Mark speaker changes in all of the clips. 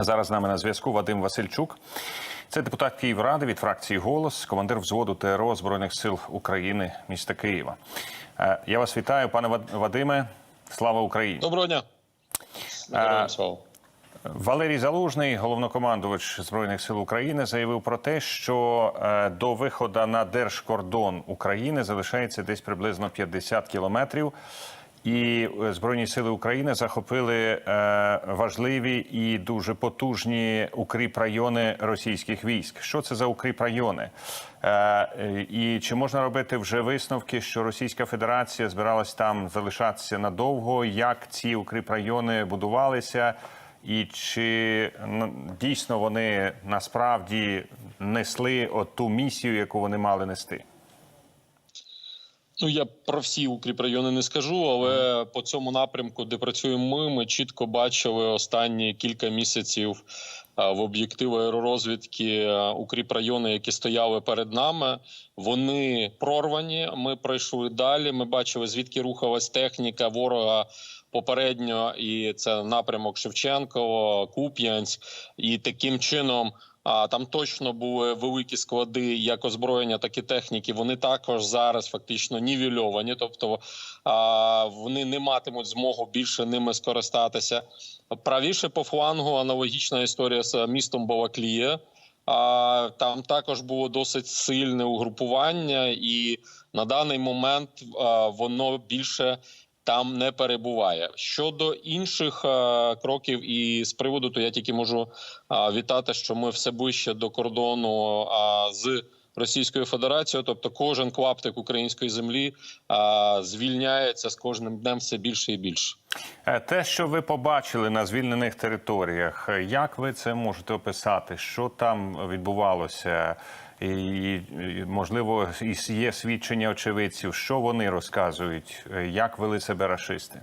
Speaker 1: Зараз з нами на зв'язку Вадим Васильчук. Це депутат Київради від фракції Голос, командир взводу ТРО Збройних сил України міста Києва. Е, Я вас вітаю, пане Вадиме. Слава Україні!
Speaker 2: Доброго дня. Слава.
Speaker 1: Валерій Залужний, головнокомандувач збройних сил України, заявив про те, що е, до виходу на держкордон України залишається десь приблизно 50 кілометрів. І е, збройні сили України захопили е, важливі і дуже потужні укріп райони російських військ. Що це за укріп райони? Е, і чи можна робити вже висновки, що Російська Федерація збиралась там залишатися надовго? Як ці укріп райони будувалися? І чи ну, дійсно вони насправді несли ту місію, яку вони мали нести?
Speaker 2: Ну я про всі укріпрайони не скажу, але по цьому напрямку, де працюємо ми, ми чітко бачили останні кілька місяців в об'єктиві аеророзвідки укріпрайони, які стояли перед нами. Вони прорвані. Ми пройшли далі. Ми бачили звідки рухалась техніка ворога. Попередньо, і це напрямок Шевченково, Куп'янськ, і таким чином а там точно були великі склади як озброєння, так і техніки. Вони також зараз фактично нівельовані, тобто а, вони не матимуть змогу більше ними скористатися. Правіше по флангу аналогічна історія з містом Балаклія. А там також було досить сильне угрупування, і на даний момент воно більше там не перебуває. Щодо інших е, кроків і з приводу, то я тільки можу е, вітати, що ми все ближче до кордону е, з Російською Федерацією, тобто кожен клаптик української землі е, звільняється з кожним днем все більше і більше.
Speaker 1: Е, Те, що ви побачили на звільнених територіях, е, як ви це можете описати? Що там відбувалося? І, можливо, є свідчення очевидців, що вони розказують, Е, як вели себе рашисти?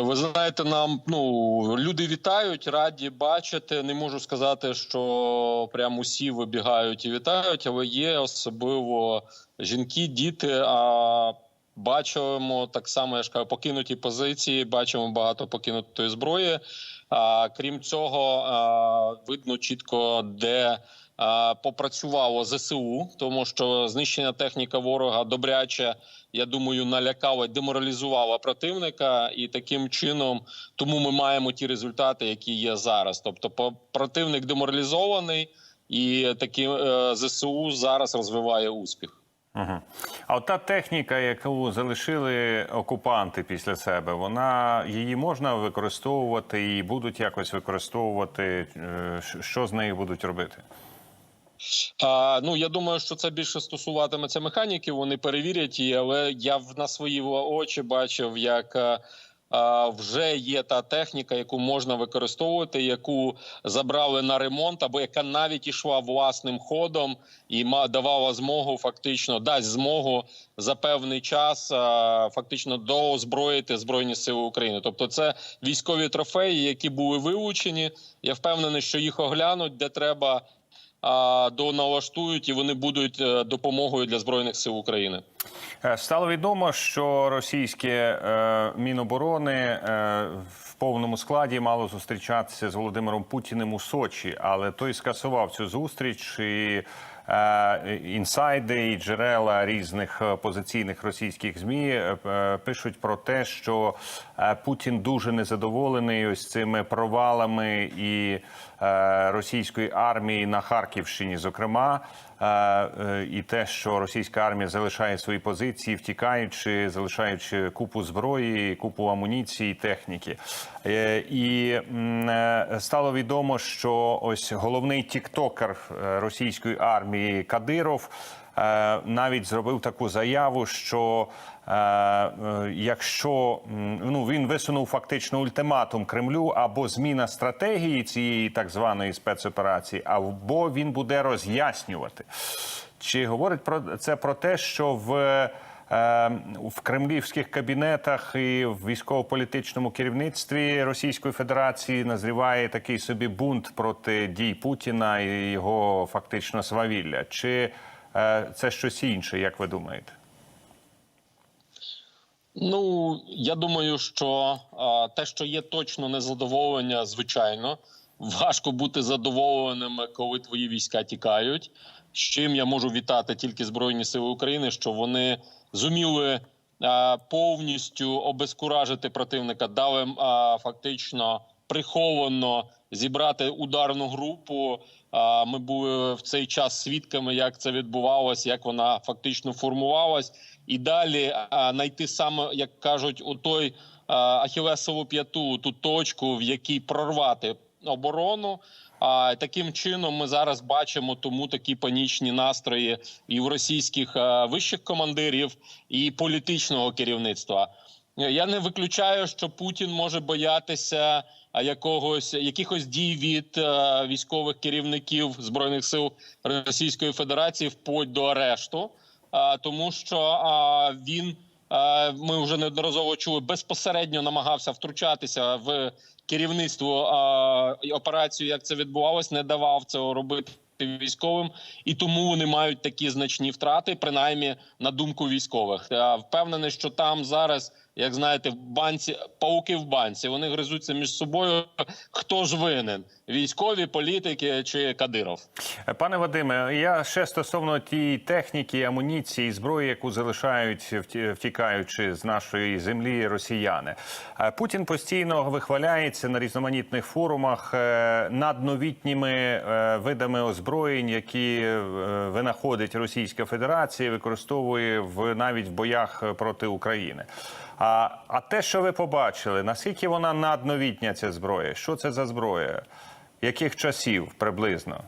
Speaker 2: Ви знаєте, нам ну люди вітають, раді бачити. Не можу сказати, що прям усі вибігають і вітають, але є особливо жінки, діти. А бачимо так само, я ж кажу, покинуті позиції. Бачимо багато покинутої зброї. А крім цього, а, видно чітко де. Попрацювало ЗСУ, тому що знищення техніка ворога добряче, я думаю, налякала, деморалізувала противника, і таким чином тому ми маємо ті результати, які є зараз. Тобто, противник деморалізований, і такі е, ЗСУ зараз розвиває успіх.
Speaker 1: Угу. А от та техніка, яку залишили окупанти після себе, вона її можна використовувати і будуть якось використовувати. Е, Що з нею будуть робити?
Speaker 2: А, ну я думаю, що це більше стосуватиметься механіків. Вони перевірять її, але я в- на свої очі бачив, як. е, Вже є та техніка, яку можна використовувати, яку забрали на ремонт, або яка навіть ішла власним ходом і давала змогу, фактично дасть змогу за певний час а, фактично доозброїти збройні сили України. Тобто, це військові трофеї, які були вилучені. Я впевнений, що їх оглянуть, де треба доналаштують і вони будуть е, допомогою для збройних сил України.
Speaker 1: Е, Стало відомо, що російське міноборони е, в повному складі мало зустрічатися з Володимиром Путіним у Сочі, але той скасував цю зустріч. І е, інсайди і джерела різних позиційних російських змі пишуть про те, що Путін дуже незадоволений ось цими провалами і російської армії на Харківщині, зокрема. І те, що російська армія залишає свої позиції, втікаючи, залишаючи купу зброї, купу амуніції, техніки. Е, І е, стало відомо, що ось головний тіктокер е, російської армії Кадиров. Навіть зробив таку заяву, що якщо ну він висунув фактично ультиматум Кремлю або зміна стратегії цієї так званої спецоперації, або він буде роз'яснювати. Чи говорить про це про те, що в е, в кремлівських кабінетах і в військово-політичному керівництві Російської Федерації назріває такий собі бунт проти дій Путіна і його фактично свавілля? Чи е, це щось інше, як ви думаєте?
Speaker 2: Ну я думаю, що а, те, що є точно незадоволення, звичайно. важко бути задоволеними, коли твої війська тікають. З чим я можу вітати тільки Збройні Сили України, що вони зуміли повністю обезкуражити противника, дали фактично приховано зібрати ударну групу. Ми були в цей час свідками, як це відбувалось, як вона фактично формувалась, і далі знайти саме, як кажуть, у той ахілесову п'яту, ту точку, в якій прорвати оборону. А таким чином ми зараз бачимо тому такі панічні настрої і в російських вищих командирів, і політичного керівництва. Я не виключаю, що Путін може боятися якогось якихось дій від е, військових керівників збройних сил Російської Федерації вплоть до арешту, тому що він е, ми вже неодноразово чули безпосередньо намагався втручатися в керівництво операції, як це відбувалось, не давав цього робити військовим, і тому вони мають такі значні втрати, принаймні на думку військових. Я впевнений, що там зараз, як знаєте, в банці пауки в банці. Вони гризуться між собою. Хто ж винен? Військові, політики чи Кадиров?
Speaker 1: Пане Вадиме, я ще стосовно тієї техніки, амуніції, зброї, яку залишають вті- втікаючи з нашої землі росіяни. Е, Путін постійно вихваляється на різноманітних форумах е, над новітніми е, видами озброєнь, які винаходить Російська Федерація, використовує в навіть в боях проти України. А, а те, що ви побачили, наскільки вона надновітня ця зброя? Що це за зброя? Яких часів приблизно?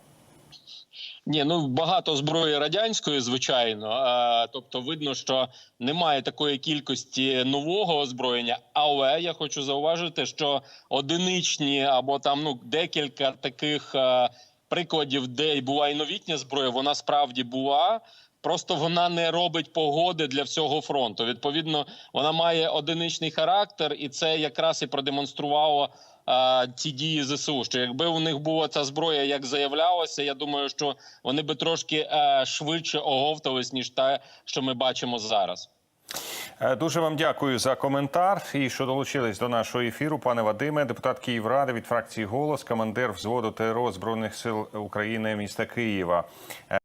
Speaker 2: Ні, ну багато зброї радянської, звичайно. А, тобто, видно, що немає такої кількості нового озброєння. Але я хочу зауважити, що одиничні або там ну декілька таких а, прикладів, де була і новітня зброя, вона справді була. Просто вона не робить погоди для всього фронту. Відповідно, вона має одиничний характер, і це якраз і продемонструвало а, ці дії ЗСУ. Що якби у них була ця зброя, як заявлялося, я думаю, що вони би трошки е, швидше оговтались ніж те, що ми бачимо зараз.
Speaker 1: Е, Дуже вам дякую за коментар і що долучились до нашого ефіру, пане Вадиме, депутат Київради від фракції Голос, командир взводу ТРО Збройних сил України міста Києва. Е,